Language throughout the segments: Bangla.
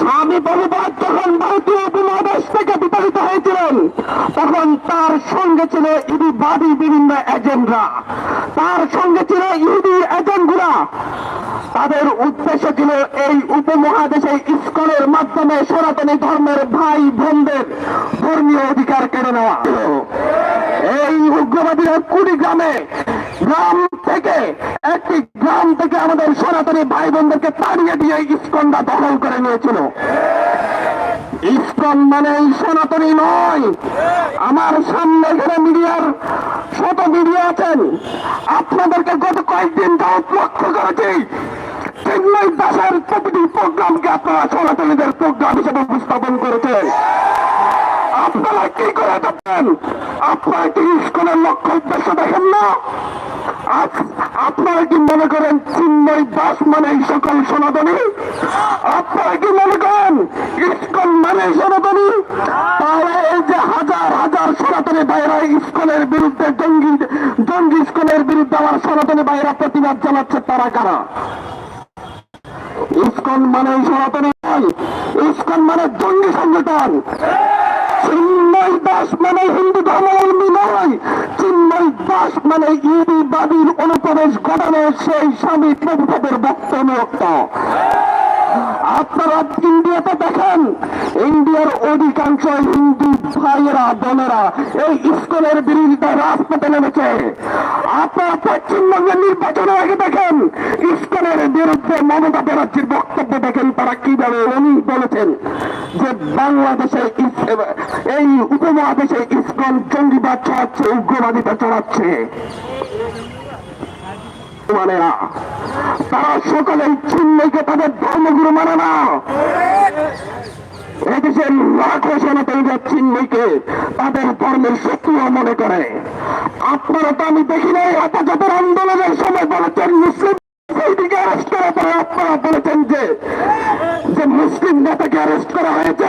স্বামী প্রভুপাত যখন ভারতীয় উপমহাদেশ থেকে বিতাড়িত হয়েছিলেন তখন তার সঙ্গে ছিল ইহুদিবাদী বিভিন্ন এজেন্টরা। তার সঙ্গে ছিল ইহুদি এজেন্টগুলা। তাদের উদ্দেশ্য ছিল এই উপমহাদেশে ইস্কনের মাধ্যমে সনাতনী ধর্মের ভাই বোনদের ধর্মীয় অধিকার কেড়ে নেওয়া। এই উগ্রবাদীরা কুড়িগ্রামে গ্রাম থেকে একটি গ্রাম থেকে আমাদের সনাতনী ভাই বোনদেরকে তাড়িয়ে দিয়ে ইস্কনটা দখল করে নিয়েছিল। ইস্কন মানে সনাতনী নয়। আমার সামনে এখানে মিডিয়ার শত মিডিয়া আছেন। আপনাদেরকে গত কয়েকদিন যাওয়ার লক্ষ্য করেছি চেন্নাই দাসের প্রতিটি প্রোগ্রামকে আপনারা সনাতনীদের প্রোগ্রাম হিসেবে উপস্থাপন করেছেন। আপনারা কি করে দেখেন আপনারা কি ইস্কনের লক্ষ্য উদ্দেশ্য দেখেন না? আপনারা কি মনে করেন চিন্ময় দাস মানে সকল সনাতনী? আপনারা কি মনে করেন ইস্কন মানে সনাতনী? তাহলে এই যে হাজার হাজার সনাতনী ভাইরা ইস্কনের বিরুদ্ধে জঙ্গি জঙ্গি ইস্কনের বিরুদ্ধে আমার সনাতনী ভাইরা প্রতিবাদ জানাচ্ছে, তারা কারা? ইস্কন মানে সনাতনী ইস্কন মানে জঙ্গি সংগঠন। চিন্ময় দাস মানে হিন্দু ধর্মাবলম্বী নয়। চিন্ময় মানে মানে ইহুদিবাদীর অনুপ্রবেশ ঘটানো সেই স্বামী প্রভুপদের বক্তব্য। আপনারা ইন্ডিয়াতে দেখেন, ইন্ডিয়ার অধিকাংশ হিন্দু ভাইয়েরা, বোনেরা এই ইস্কনের বিরোধিতা রাজপথে নেমেছে। আপনারা পশ্চিমবঙ্গের নির্বাচনের আগে দেখেন, ইস্কনের বিরুদ্ধে মমতা ব্যানার্জির বক্তব্য দেখেন তারা কীভাবে। উনি বলেছেন যে বাংলাদেশে এই উপমহাদেশে ইস্কন জঙ্গিবাদ ছড়াচ্ছে, উগ্রবাদিতা ছড়াচ্ছে। মানে না। তারা সকলেই চিন্ময়কে তাদের ধর্মগুরু মানে না। লাখো তাদের ধর্মের শত্রু মনে করে। আপনারা তো আমি দেখি নাই আপাততের আন্দোলনের সময় বলেছেন মুসলিম সেইদিকে অ্যারেস্ট করার পরে আপনারা বলেছেন যে মুসলিম নেতাকে অ্যারেস্ট করা হয়েছে।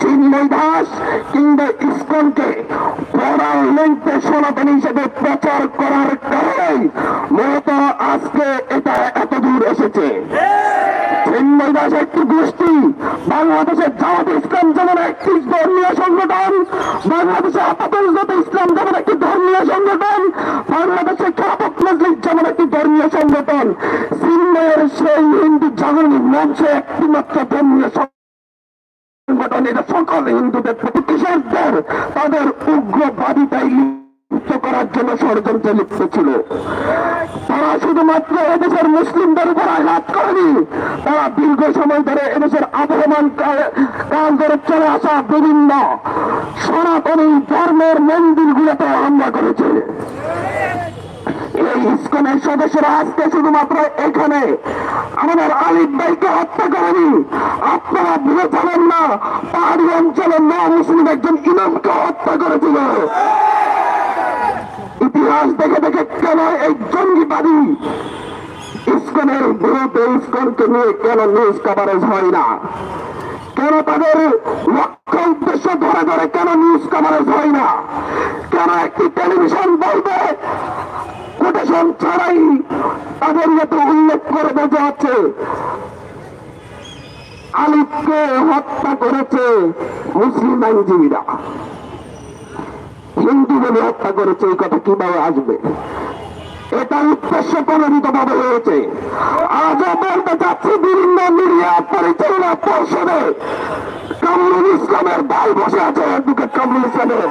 চিন্ময় দাস কিংবা ইস্কনকে পড়ার লেন্থে সনাতনী হিসেবে প্রচার করার কারণেই মূলত আজকে এটা এত এসেছে। চিন্ময় দাস একটি গোষ্ঠী, বাংলাদেশের জামাত ইসলাম যেমন একটি ধর্মীয় সংগঠন, বাংলাদেশে আপাতত ইসলাম যেমন একটি ধর্মীয় সংগঠন, বাংলাদেশে খেলাপথ মজলিস যেমন একটি ধর্মীয় সংগঠন চিন্ময়ের সেই হিন্দু জাগরণী মঞ্চ একটি মাত্র ধর্মীয় সংগঠন এটা সকল হিন্দুদের প্রতি কিশোরদের তাদের উগ্রবাদিতায় লিপ্ত করার জন্য ষড়যন্ত্রে লিপ্ত ছিল। তারা শুধুমাত্র এদেশের মুসলিমদের উপর আঘাত করেনি। তারা দীর্ঘ সময় ধরে এদেশের আবহমান কাল- ধরে চলে আসা বিভিন্ন সনাতনী ধর্মের মন্দিরগুলোতে হামলা করেছে। এই সদস্যরা আজকে শুধুমাত্র এখানে। আমাদের আলিফ ভাইকে হত্যা করেনি। আপনারা ভুলে যাবেন না, পাহাড়ি অঞ্চলে ন মুসলিম একজন ইমামকে হত্যা করেছিল। ইতিহাস দেখে দেখে কেন এই জঙ্গিবাদী ইস্কনের বিরুদ্ধে ইস্কনকে নিয়ে কেন নিউজ কভারেজ হয় না? কেন তাদের লক্ষ্য উদ্দেশ্য ধরে ধরে কেন নিউজ কভারেজ হয় না? কেন একটি টেলিভিশন বলবে কোটেশন ছাড়াই তাদের ইয়েতে উল্লেখ করে বোঝা যাচ্ছে আলিফকে হত্যা করেছে মুসলিম আইনজীবীরা। হিন্দু বলে হত্যা করেছে, এই কথা কীভাবে আসবে? এটা উদ্দেশ্য প্রণোদিত ভাবে হয়েছে আজও বলতে চাচ্ছি, বিভিন্ন মিডিয়া পরিচালনা পর্ষদে কামরুল ইসলামের ভাই বসে আছে। অ্যাডভোকেট কামরুল ইসলামের।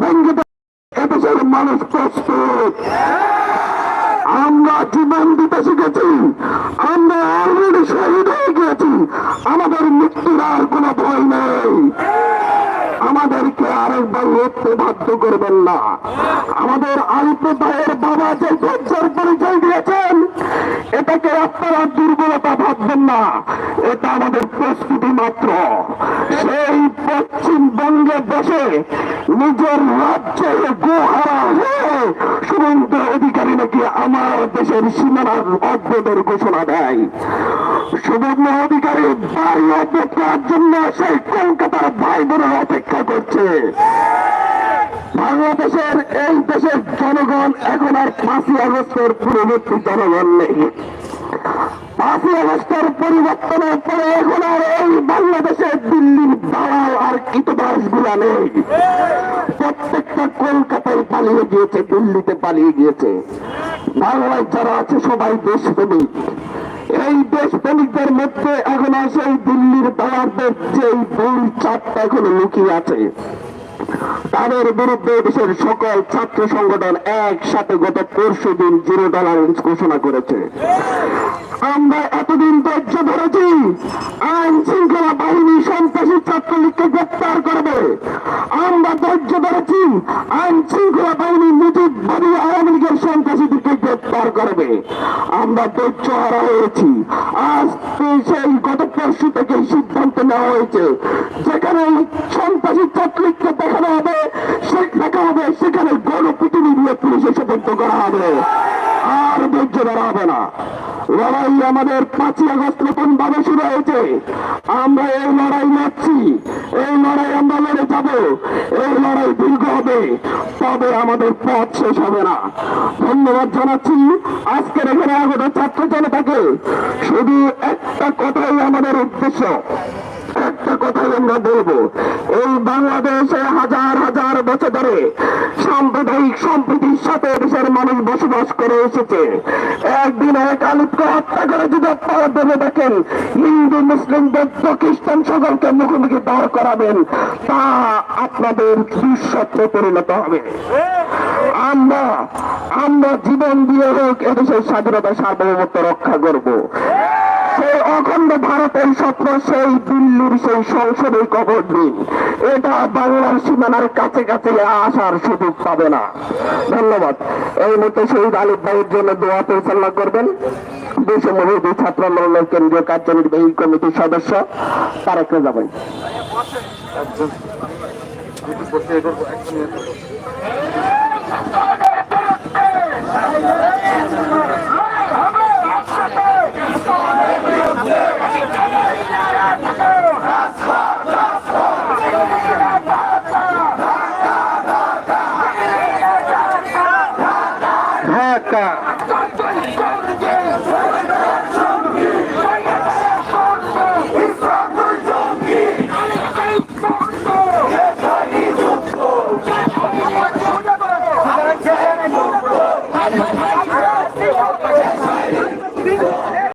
ভেঙে আমরা জীবন দিতে শিখেছি আমরা অলরেডি শহীদ হয়ে গিয়েছি আমাদের মৃত্যুর আর কোনো ভয় নেই আমাদেরকে আরেকবার লড়তে বাধ্য করবেন না আমাদের আলিপুর বাবা যে ধৈর্যের পরিচয় দিয়েছেন এটাকে আপনারা দুর্বলতা ভাববেন না। এটা আমাদের প্রস্তুতি মাত্র। সেই পশ্চিমবঙ্গে বসে নিজের রাজ্যে গোহারা হয়ে সুমন্ত অধিকারী নাকি আমার দেশের সীমানার অদ্ভুতের ঘোষণা দেয়। সুবর্ণ অধিকারী বাড়ি অপেক্ষার জন্য সেই কলকাতার ভাই বোনের অপেক্ষা করছে। বাংলাদেশের এই দেশের জনগণ এখন আর পাঁচই আগস্টের পূর্ববর্তী জনগণ নেই। পাঁচই আগস্টের পরিবর্তনের পরে এখন আর এই বাংলাদেশের দিল্লির দালাল আর কীটবাসগুলা নেই। প্রত্যেকটা কলকাতায় পালিয়ে গিয়েছে, দিল্লিতে পালিয়ে গিয়েছে। বাংলায় যারা আছে, সবাই দেশপ্রেমিক। এই দেশপ্রেমিকদের মধ্যে এখন আর সেই দিল্লির দালালদের যে দুই চারটা এখনও লুকিয়ে আছে। তাদের বিরুদ্ধে দেশের সকল ছাত্র সংগঠন একসাথে গত পরশু দিন জিরো টলারেন্স ঘোষণা করেছে। আমরা এতদিন ধৈর্য ধরেছি, আইন শৃঙ্খলা বাহিনী সন্ত্রাসী ছাত্রলীগকে গ্রেপ্তার করবে। আমরা ধৈর্য ধরেছি, আইন শৃঙ্খলা বাহিনী মুজিববাদী আওয়ামী লীগের সন্ত্রাসীদেরকে গ্রেপ্তার করবে। আমরা ধৈর্য হারা হয়েছি। আজ সেই গত পরশু থেকে সিদ্ধান্ত নেওয়া হয়েছে, যেখানে সন্ত্রাসী ছাত্রলীগকে দেখানো হবে সে দেখা হবে, সেখানে গণপিটুনি দিয়ে পুলিশে সুপর্দ করা হবে। আর ধৈর্য ধরা হবে না। লড়াই আমাদের পাঁচই আগস্ট নতুন ভাবে শুরু হয়েছে। আমরা এই লড়াই লড়ছি। এই লড়াই আমরা লড়ে যাব। এই লড়াই দীর্ঘ হবে। তবে আমাদের পথ শেষ হবে না। ধন্যবাদ জানাচ্ছি। আজকের এখানে আগত ছাত্র জনতাকে। শুধু একটা কথাই আমাদের উদ্দেশ্য। একটা কথাই আমরা বলব। এই বাংলাদেশে হাজার হাজার বছর ধরে সাম্প্রদায়িক সম্প্রীতির সাথে দেশের মানুষ বসবাস করে এসেছে। একদিন এক আলিপকে হত্যা করে যদি আপনারা ভেবে দেখেন, হিন্দু, মুসলিম, বৌদ্ধ, খ্রিস্টান সকলকে মুখোমুখি দাঁড় করাবেন, তা আপনাদের দুঃস্বপ্নে পরিণত হবে। আমরা আমরা জীবন দিয়ে হোক এদেশের স্বাধীনতা সার্বভৌমত্ব রক্ষা করব। সেই অখণ্ড ভারতের স্বপ্ন, সেই দিল্লির সেই সংসদের কবর দিন। এটা বাংলার সীমানার কাছে কাছে আসার সুযোগ পাবে না। ধন্যবাদ। এই মুহূর্তে শহীদ আলিফ ভাইয়ের জন্য দোয়া পরিচালনা করবেন। বিশ্বমহিদী ছাত্র আন্দোলনের কেন্দ্রীয় কার্যনির্বাহী কমিটির সদস্য তারেক রেজা ভাই।